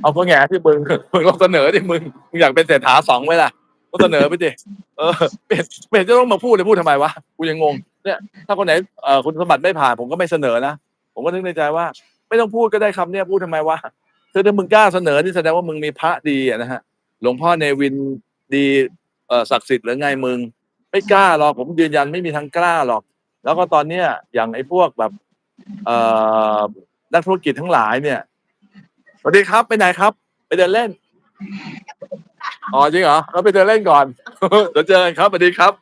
เอาก็แง่ที่มึงมึงลองเสนอดิมึงมึงอยากเป็นเศรษฐาสองไหมล่ะก็เสนอไปดิเออเป็นเป็นจะต้องมาพูดเลยพูดทำไมวะกูยังงงเนี่ยถ้าคนไหนเอ่อคุณสมบัติไม่ผ่านผมก็ไม่เสนอนะผมก็นึกในใจว่า ไม่ต้องพูดก็ได้คำเนี่ยพูดทำไมวะคือถ้ามึงกล้าเสนอนี่แสดงว่ามึงมีพระดีนะฮะหลวงพ่อเนวินดีเอ่อศักดิ์สิทธิ์หรือไงมึง ไม่กล้าหรอกผมยืนยันไม่มีทางกล้าหรอก แล้วก็ตอนเนี้ยอย่างไอ้พวกแบบเอ่อนักธุรกิจทั้งหลายเนี่ย วัสดีครับ ไปไหนครับ ไปเดินเล่น อ๋อจริงเหรอเราไปเดินเล่นก่อนเดี๋ยวเจอกันครับสวัสดีครับ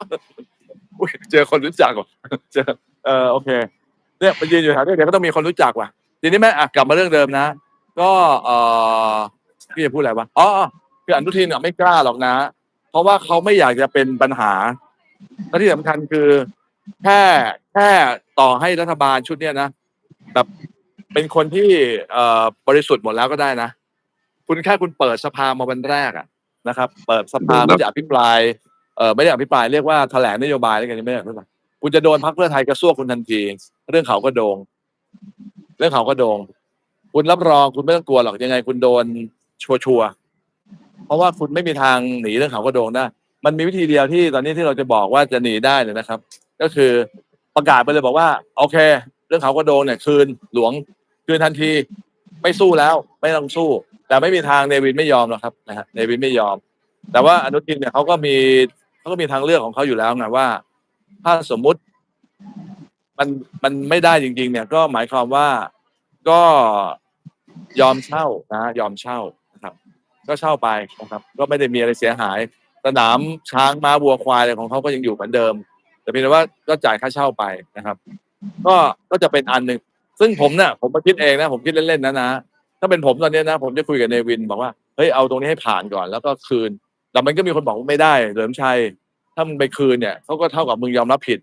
เจอคนรู้จักว่ะเจอเออโอเค เนี่ยไปยืนอยู่แถวนี้เดี๋ยวก็ต้องมีคนรู้จักว่ะทีนี้แม่อะกลับมาเรื่องเดิมนะ ก็เออพี่จะพูดอะไรวะอ๋อคืออนุทินอะไม่กล้าหรอกนะ เพราะว่าเขาไม่อยากจะเป็นปัญหาและที่สำคัญคือ แค่แค่ต่อให้รัฐบาลชุดเนี้ยนะแบบ เป็นคนที่เอ่อบริสุทธิ์หมดแล้วก็ได้นะ คุณแค่คุณเปิดสภามาวันแรกอะนะครับ เปิดสภาไม่ได้อภิปรายเอ่อไม่ได้อภิปรายเรียกว่าแถลงนโยบายอะไรกันไม่ได้อภิปรายคุณจะโดนพรรคเพื่อไทยกระซวกคุณทันที เรื่องเขาก็โดง เรื่องเขาก็โดง คุณรับรองคุณไม่ต้องกลัวหรอกยังไง คุณโดนชัวชัวร์ๆเพราะว่าคุณไม่มีทางหนีเรื่องเขาก็โดงได้มันมีวิธีเดียวที่ตอนนี้ที่เราจะบอกว่าจะหนีได้เลยนะครับ ก็คือประกาศไปเลยบอกว่า โอเค เรื่องเขาก็โดงเนี่ยคืนหลวง คืนทันทีไม่สู้แล้ว ไม่ต้องสู้ แต่ไม่มีทางเนวินไม่ยอมหรอกครับนะฮะเนวินไม่ยอม แต่ว่าอนุทินเนี่ยเขาก็มีเขาก็มีทางเลือกของเขาอยู่แล้วไงว่า ถ้าสมมุติมันมันไม่ได้จริง ๆ เนี่ย ก็หมายความว่าก็ยอมเช่านะ ยอมเช่านะครับ ก็เช่าไปนะครับ ก็ไม่ได้มีอะไรเสียหาย สนามช้างม้าวัวควายอะไรของเขาก็ยังอยู่เหมือนเดิม แต่เพียงแต่ว่าก็จ่ายค่าเช่าไปนะครับ ก็ก็จะเป็นอันหนึ่ง ซึ่งผมเนี่ยผมมาคิดเองนะ ผมคิดเล่นๆนะนะ ถ้าเป็นผมตอนนี้นะ ผมจะคุยกับเนวินบอกว่าเฮ้ยเอาตรงนี้ให้ผ่านก่อนแล้วก็คืน แต่มันก็มีคนบอกว่าไม่ได้เหลิมชัยถ้ามึงไปคืนเนี่ยเขาก็เท่ากับมึงยอมรับผิด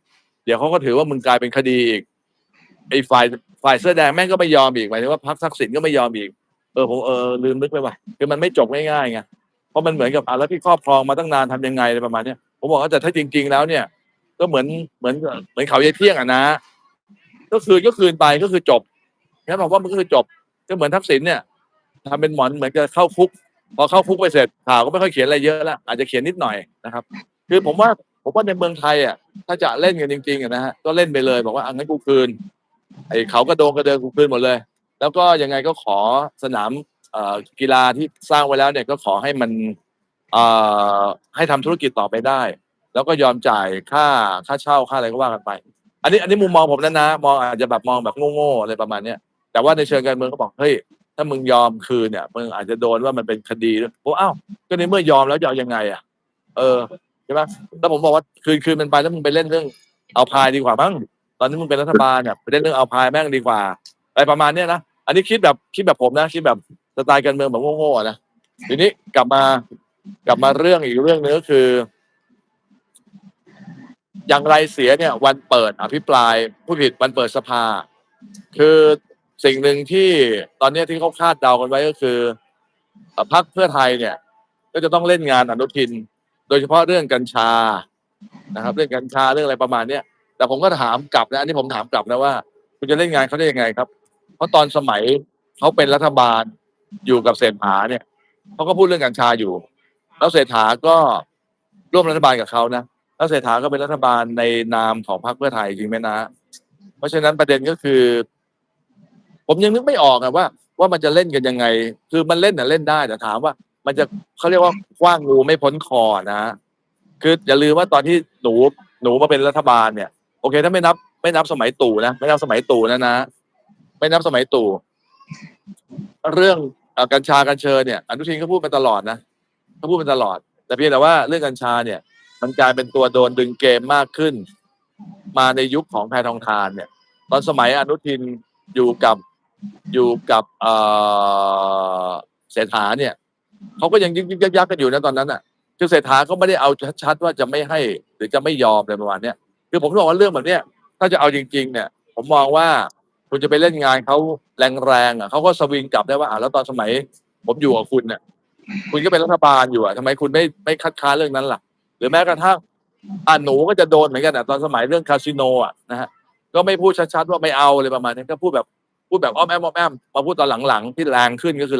เดี๋ยวเขาก็ถือว่ามึงกลายเป็นคดีอีกไอ้ฝ่ายฝ่ายเสื้อแดงแม่งก็ไม่ยอมอีกหมายถึงว่าพรรคทักษิณก็ไม่ยอมอีกเออผมเออลืมนึกไปว่ะคือมันไม่จบง่ายๆไงเพราะมันเหมือนกับอะแล้วที่ครอบครองมาตั้งนานทำยังไงอะไรประมาณเนี้ยผมบอกว่าแต่ถ้าจริง ๆ แล้วเนี่ย ก็เหมือนเหมือนเหมือนเขาเยายเที่ยงอะนะ ก็คืนก็คืนไปก็คือจบงั้นบอกว่ามันก็คือจบ ก็เหมือนทักษิณเนี่ยทำเป็นหมอนเหมือนกับเข้าคุก พอเข้าคุกไปเสร็จข่าวก็ไม่ค่อยเขียนอะไรเยอะละอาจจะเขียนนิดหน่อยนะครับ คือผมว่าผมว่าในเมืองไทยอะถ้าจะเล่นกันจริงๆนะฮะก็เล่นไปเลยบอกว่าอังั้นกูคืนไอ้เขากระโดงกระเดินกูคืนหมดเลย แล้วก็ยังไงก็ขอสนามกีฬาที่สร้างไว้แล้วเนี่ยก็ขอให้มันให้ทำธุรกิจต่อไปได้ แล้วก็ยอมจ่ายค่าค่าเช่าค่าอะไรก็ว่ากันไป อันนี้อันนี้มุมมองผมนะนะ มองอาจจะแบบมองแบบโง่ๆอะไรประมาณเนี้ยแต่ว่าในเชิงการเมืองเขาบอกเฮ้ยถ้ามึงยอมคืนเนี่ยมึงอาจจะโดนว่ามันเป็นคดีด้วยผมอ้าวก็ในเมื่อยอมแล้วจะเอายังไงอะ เออใช่ไหมแล้วผมบอกว่าคืนคืนมันไปแล้วมึงไปเล่นเรื่องเอาพายดีกว่ามั้งตอนนี้มึงเป็นรัฐบาลเนี่ยไปเล่นเรื่องเอาพายแม่งดีกว่าอะไรประมาณเนี้ยนะอันนี้คิดแบบคิดแบบผมนะคิดแบบสไตล์การเมืองแบบโง่ๆนะทีนี้กลับมากลับมาเรื่องอีกเรื่องนึงก็คือ อย่างไรเสียเนี่ยวันเปิดอภิปรายผู้ผิดวันเปิดสภา คือสิ่งหนึ่งที่ตอนนี้ที่เขาคาดเดากันไว้ก็คือเอ่อพรรคเพื่อไทยเนี่ย ก็จะต้องเล่นงานอนุทิน โดยเฉพาะเรื่องกัญชานะครับ เรื่องกัญชาเรื่องอะไรประมาณเนี้ยแต่ผมก็ถามกลับนะอันนี้ผมถามกลับนะว่าคุณจะเล่นงานเขาได้ยังไงครับ เพราะตอนสมัยเขาเป็นรัฐบาลอยู่กับเศรษฐาเนี่ยเขาก็พูดเรื่องกัญชาอยู่ แล้วเศรษฐาก็ร่วมรัฐบาลกับเขานะ แล้วเศรษฐาก็เป็นรัฐบาลในนามของพรรคเพื่อไทยจริงไหมนะ เพราะฉะนั้นประเด็นก็คือ ผมยังนึกไม่ออกอะว่า ว่ามันจะเล่นกันยังไง คือมันเล่นน่ะเล่นได้แต่ถามว่า มันจะเขาเรียกว่าคว้างงูไม่พ้นคอนะ คืออย่าลืมว่าตอนที่หนูหนูมาเป็นรัฐบาลเนี่ย โอเค ถ้าไม่นับ ไม่นับสมัยตู่นะไม่นับสมัยตู่นะนะไม่นับสมัยตู่เรื่องอกัญชากัญเชิญเนี่ยอนุทินก็พูดมาตลอดนะเขาพูดมาตลอด แต่เพียงแต่ว่าเรื่องกัญชาเนี่ย มันกลายเป็นตัวโดนดึงเกมมากขึ้น มาในยุคของแพทองทานเนี่ย ตอนสมัยอนุทินอยู่กับอยู่กับเศรษฐาเนี่ยเขาก็ยังยึกยึกยักยักกันอยู่นะตอนนั้นอะคือเศรษฐาก็ไม่ได้เอาชัดๆว่าจะไม่ให้หรือจะไม่ยอมอะไรประมาณเนี้ยคือผมบอกว่าเรื่องแบบเนี้ยถ้าจะเอาจริง ๆ เนี่ย ผมมองว่าคุณจะไปเล่นงานเขาแรงๆอะเขาก็สวิงกลับได้ว่าอ่าแล้วตอนสมัย ผมอยู่กับคุณเนี่ยคุณก็เป็นรัฐบาลอยู่อะทำไมคุณไม่ไม่คัดค้านเรื่องนั้นล่ะ รือแม้กระทั่งอ่าหนูก็จะโดนเหมือนกันอะตอนสมัยเรื่องคาสิโนอะนะฮะก็ไม่พูดชัดๆว่าไม่เอาเลยประมาณนี้ก็พูดแบบพูดแบบอ้อมแอมอ้อมแอมมาพูดตอนหลังๆที่แรงขึ้นก็คือหลัง